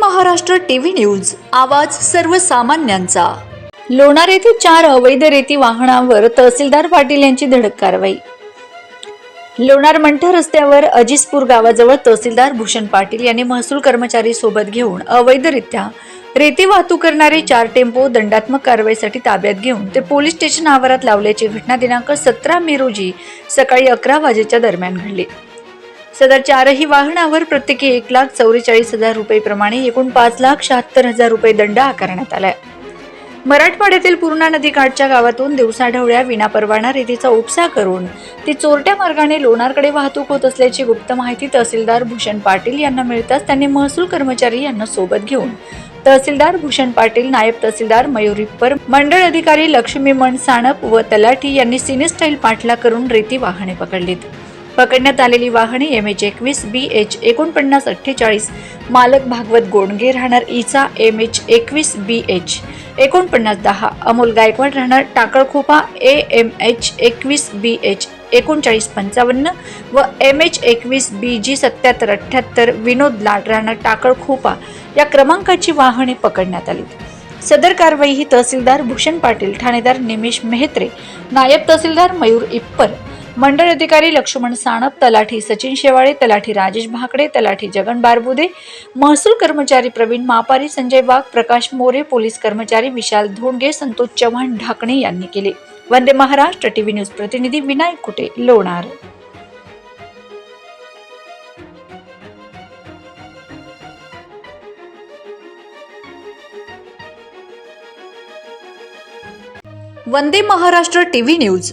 Maharashtra TV news आवाज सर्वसामान्यांचा. लोणार येथे चार अवैध रेती वाहनांवर तहसीलदार पाटील यांची धडक कारवाई. लोणार मंठा रस्त्यावर अजिसपूर गावाजवळ तहसीलदार भूषण पाटील यांनी महसूल कर्मचारी सोबत घेऊन अवैधरित्या रेती वाहतूक करणारे चार टेम्पो दंडात्मक कारवाईसाठी ताब्यात घेऊन ते पोलीस स्टेशन आवारात लावल्याची घटना दिनांक सतरा मे रोजी सकाळी अकरा वाजेच्या दरम्यान घडली. सदर चारही वाहनावर प्रत्येकी एक लाख चौवेचाळीस हजार रुपये प्रमाणे एकूण पाच लाख शहात्तर हजार रुपये दंड आकारण्यात आलाय. मराठवाड्यातील पूर्णा नदीकाठच्या गावातून दिवसाढवळ्या विनापरवाना रेतीचा उपसा करून ती चोरट्या मार्गाने लोणारकडे वाहतूक होत असल्याची गुप्त माहिती तहसीलदार भूषण पाटील यांना मिळताच त्यांनी महसूल कर्मचारी यांना सोबत घेऊन तहसीलदार भूषण पाटील नायब तहसीलदार मयुरी पर मंडळ अधिकारी लक्ष्मीमण साणप व तलाठी यांनी सिनेस्टाईल पाठला करून रेती वाहने पकडलीत. पकडण्यात आलेली वाहने एम एच एकवीस बी एच एकोणपन्नास अठ्ठेचाळीस मालक भागवत गोंडगे राहणार इचा एम एच एकवीस बी एच एकोणपन्नास दहा. अमोल गायकवाड राहणार टाकळखोपा ए एम एच एकवीस बी एच एकोणचाळीस पंचावन्न व एम एच एकवीस बी जी सत्याहत्तर अठ्ठ्याहत्तर विनोद लाड राहणार टाकळखोपा. या क्रमांकाची वाहने पकडण्यात आली. सदर कारवाई ही तहसीलदार भूषण पाटील ठाणेदार निमेश मेहत्रे नायब तहसीलदार मयूर इप्पर मंडळ अधिकारी लक्ष्मण साणप तलाठी सचिन शेवाळे तलाठी राजेश भाकडे तलाठी जगन बारबुदे महसूल कर्मचारी प्रवीण मापारी संजय वाघ प्रकाश मोरे पोलीस कर्मचारी विशाल धोंडगे संतोष चव्हाण ढाकणे यांनी केले. वंदे महाराष्ट्र टीव्ही न्यूज प्रतिनिधी विनायक कुटे लोणार. वंदे महाराष्ट्र टीव्ही न्यूज